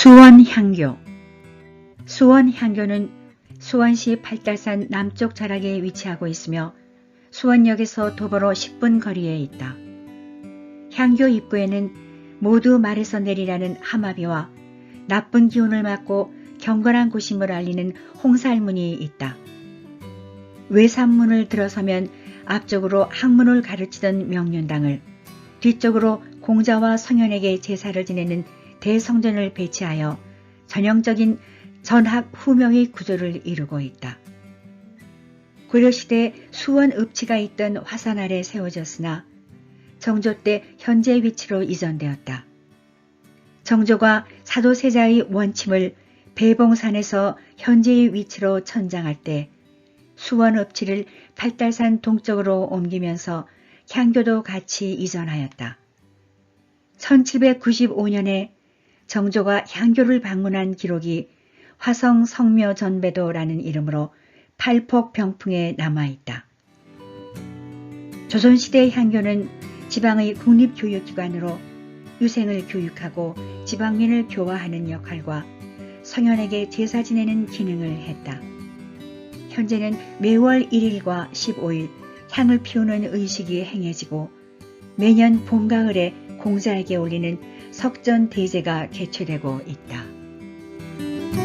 수원향교 수원향교는 수원시 팔달산 남쪽 자락에 위치하고 있으며 수원역에서 도보로 10분 거리에 있다. 향교 입구에는 모두 말에서 내리라는 하마비와 나쁜 기운을 막고 경건한 곳임을 알리는 홍살문이 있다. 외산문을 들어서면 앞쪽으로 학문을 가르치던 명륜당을 뒤쪽으로 공자와 성현에게 제사를 지내는 대성전을 배치하여 전형적인 전학 후명의 구조를 이루고 있다. 고려시대 수원 읍지가 있던 화산 아래 세워졌으나 정조 때 현재 위치로 이전되었다. 정조가 사도세자의 원침을 배봉산에서 현재의 위치로 천장할 때 수원 읍지를 팔달산 동쪽으로 옮기면서 향교도 같이 이전하였다. 1795년에 정조가 향교를 방문한 기록이 화성 성묘 전배도라는 이름으로 팔폭 병풍에 남아있다. 조선시대 향교는 지방의 국립교육기관으로 유생을 교육하고 지방민을 교화하는 역할과 성현에게 제사 지내는 기능을 했다. 현재는 매월 1일과 15일 향을 피우는 의식이 행해지고 매년 봄가을에 공사에게 올리는 석전 대제가 개최되고 있다.